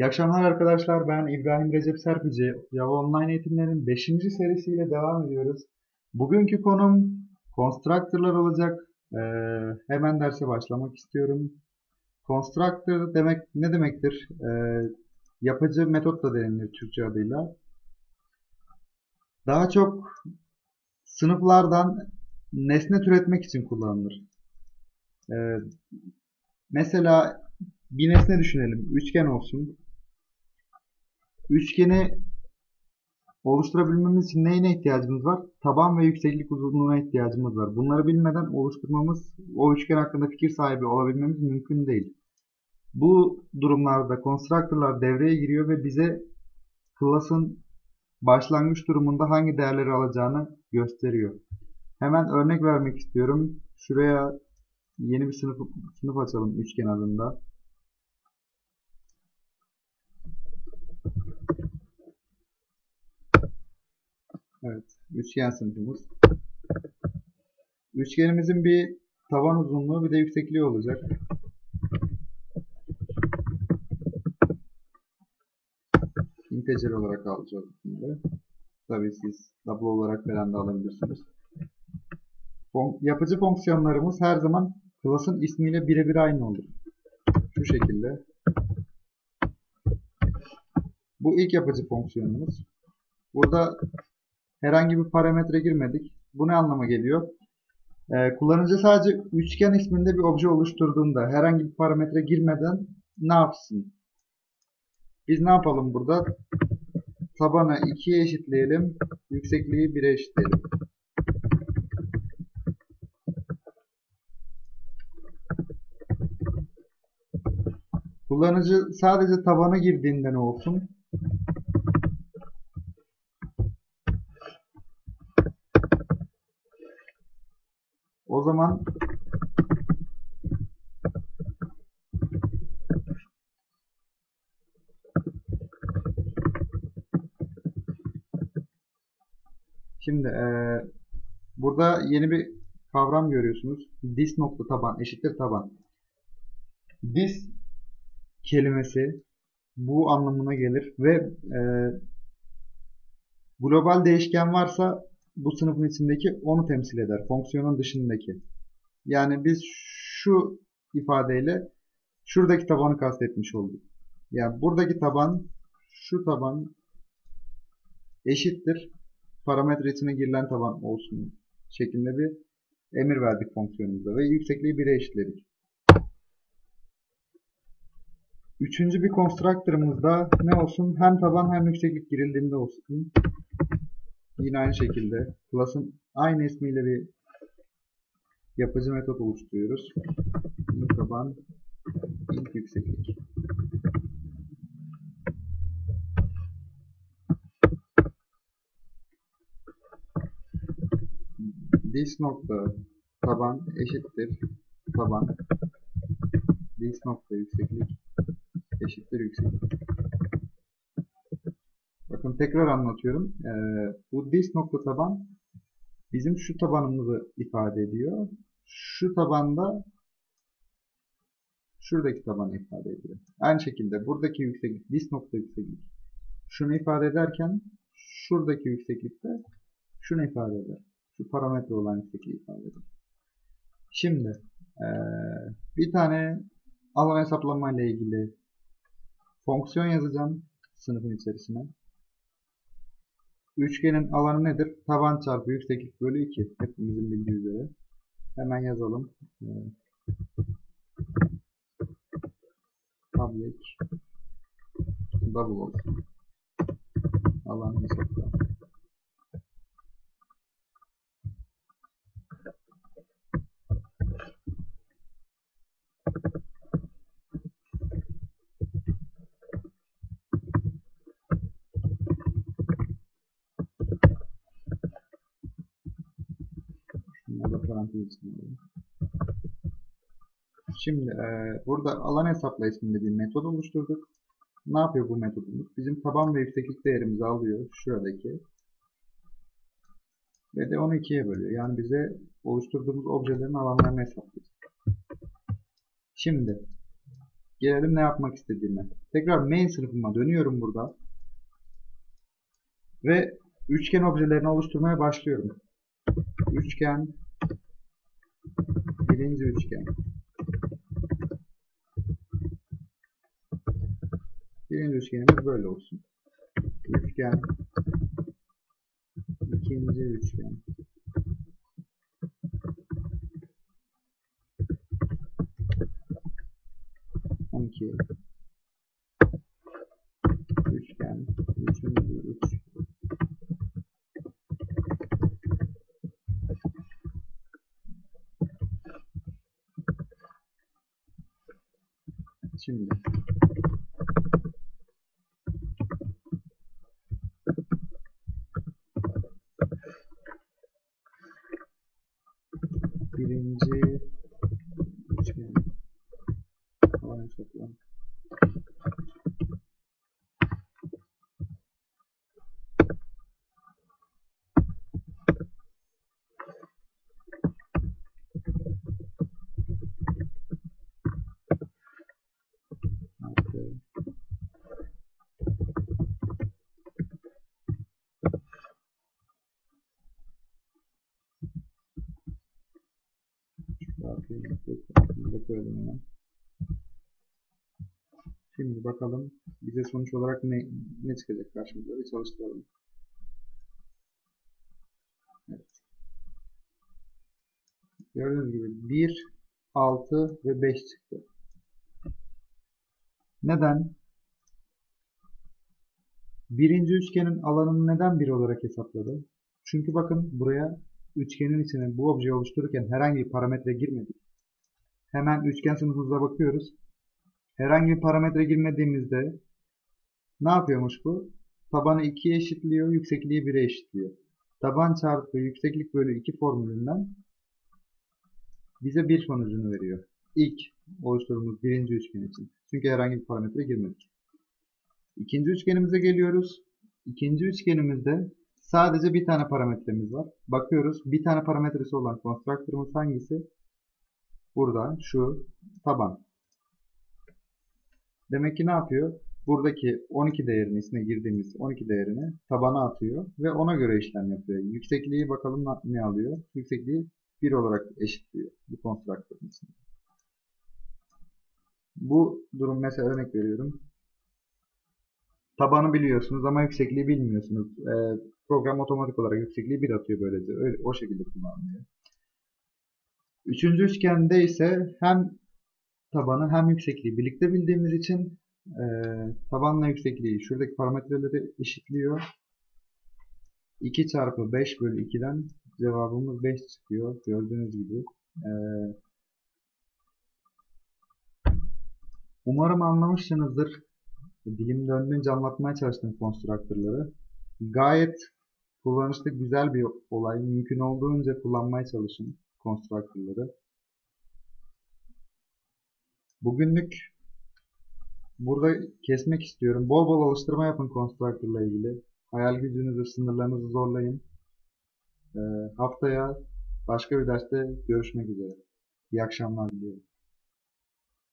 İyi akşamlar arkadaşlar. Ben İbrahim Recep Serpici. Java Online eğitimlerin 5. serisiyle devam ediyoruz. Bugünkü konum constructor'lar olacak. Ee, hemen derse başlamak istiyorum. Constructor demek ne demektir? Ee, yapıcı metot da denilir Türkçe adıyla. Daha çok sınıflardan nesne türetmek için kullanılır. Ee, mesela bir nesne düşünelim. Üçgen olsun. Üçgeni oluşturabilmemiz için neyine ihtiyacımız var? Taban ve yükseklik uzunluğuna ihtiyacımız var. Bunları bilmeden oluşturmamız, o üçgen hakkında fikir sahibi olabilmemiz mümkün değil. Bu durumlarda constructor'lar devreye giriyor ve bize class'ın başlangıç durumunda hangi değerleri alacağını gösteriyor. Hemen örnek vermek istiyorum. Şuraya yeni bir sınıf, sınıf açalım üçgen adında. Evet, üçgen sınıfımız. Üçgenimizin bir taban uzunluğu bir de yüksekliği olacak. Integer olarak alacağız bunları. Tabii siz tablo olarak falan da alabilirsiniz. Yapıcı fonksiyonlarımız her zaman class'ın ismiyle birebir aynı olur. Şu şekilde. Bu ilk yapıcı fonksiyonumuz. Burada herhangi bir parametre girmedik. Bu ne anlama geliyor? Ee, kullanıcı sadece üçgen isminde bir obje oluşturduğunda herhangi bir parametre girmeden ne yapsın? Biz ne yapalım burada? Tabanı 2'ye eşitleyelim. Yüksekliği 1'e eşitleyelim. Kullanıcı sadece tabana girdiğinde ne olsun? O zaman Şimdi e, burada yeni bir kavram görüyorsunuz. This nokta taban eşittir taban. This kelimesi bu anlamına gelir ve e, global değişken varsa bu sınıfın içindeki onu temsil eder. Fonksiyonun dışındaki. Yani biz şu ifadeyle şuradaki tabanı kastetmiş olduk. Yani buradaki taban şu taban eşittir parametre içine girilen taban olsun şeklinde bir emir verdik fonksiyonumuza ve yüksekliği 1'e eşitledik. Üçüncü bir constructor'ımızda ne olsun? Hem taban hem yükseklik girildiğinde olsun. Yine aynı şekilde class'ın aynı ismiyle bir yapıcı metot oluşturuyoruz. İlk taban, ilk yükseklik. This nokta taban eşittir taban. This nokta yükseklik eşittir yükseklik. Bakın tekrar anlatıyorum. Ee, bu this nokta taban bizim şu tabanımızı ifade ediyor. Şu tabanda şuradaki tabanı ifade ediyor. Aynı şekilde buradaki yükseklik, this nokta yükseklik şunu ifade ederken şuradaki yükseklikte şunu ifade eder. Şu parametre olan yüksekliği ifade eder. Şimdi ee, bir tane alan hesaplama ile ilgili fonksiyon yazacağım sınıfın içerisine. Üçgenin alanı nedir? Taban çarpı yükseklik bölü 2. Hepimizin bildiği üzere. Hemen yazalım. Ee, public double olsun. Alan hesapla. parantez içine Şimdi e, burada alan hesapla isminde bir metod oluşturduk. Ne yapıyor bu metodumuz? Bizim taban ve yükseklik değerimizi alıyor. Şuradaki. Ve de onu ikiye bölüyor. Yani bize oluşturduğumuz objelerin alanlarını hesaplıyor. Şimdi Gelelim ne yapmak istediğime. Tekrar main sınıfıma dönüyorum burada. Ve üçgen objelerini oluşturmaya başlıyorum. Üçgen. Birinci üçgen. Birinci üçgenimiz böyle olsun. Üçgen. İkinci üçgen. On iki üçgen üçüncü üç Şimdi. Birinci üçgen. Alan toplam Burada koyalım hemen. Şimdi bakalım bize sonuç olarak ne ne çıkacak karşımıza bir çalıştıralım. Evet. Gördüğünüz gibi 1, 6 ve 5 çıktı. Neden? Birinci üçgenin alanını neden 1 olarak hesapladı? Çünkü bakın buraya üçgenin içine bu objeyi oluştururken herhangi bir parametre girmedik. Hemen üçgen sınıfımıza bakıyoruz. Herhangi bir parametre girmediğimizde ne yapıyormuş bu? Tabanı 2'ye eşitliyor, yüksekliği 1'e eşitliyor. Taban çarpı yükseklik bölü 2 formülünden bize bir sonucunu veriyor. İlk oluşturduğumuz birinci üçgen için. Çünkü herhangi bir parametre girmedik. İkinci üçgenimize geliyoruz. İkinci üçgenimizde sadece bir tane parametremiz var. Bakıyoruz. Bir tane parametresi olan konstruktörümüz hangisi? Burada şu taban. Demek ki ne yapıyor? Buradaki 12 değerini içine girdiğimiz 12 değerini tabana atıyor ve ona göre işlem yapıyor. Yüksekliği bakalım ne alıyor? Yüksekliği 1 olarak eşitliyor bu konstruktörün içinde. Bu durum mesela örnek veriyorum. Tabanı biliyorsunuz ama yüksekliği bilmiyorsunuz. Ee, program otomatik olarak yüksekliği 1 atıyor böylece. Öyle, o şekilde kullanılıyor. Üçüncü üçgende ise hem tabanı hem yüksekliği birlikte bildiğimiz için e, tabanla yüksekliği şuradaki parametreleri eşitliyor. 2 çarpı 5 bölü 2'den cevabımız 5 çıkıyor. Gördüğünüz gibi. E, umarım anlamışsınızdır. Dilim döndüğünce anlatmaya çalıştım konstruktörleri. Gayet kullanışlı güzel bir olay. Mümkün olduğunca kullanmaya çalışın konstruktörleri. Bugünlük burada kesmek istiyorum. Bol bol alıştırma yapın konstruktörle ilgili. Hayal gücünüzü, sınırlarınızı zorlayın. Ee, haftaya başka bir derste görüşmek üzere. İyi akşamlar diliyorum.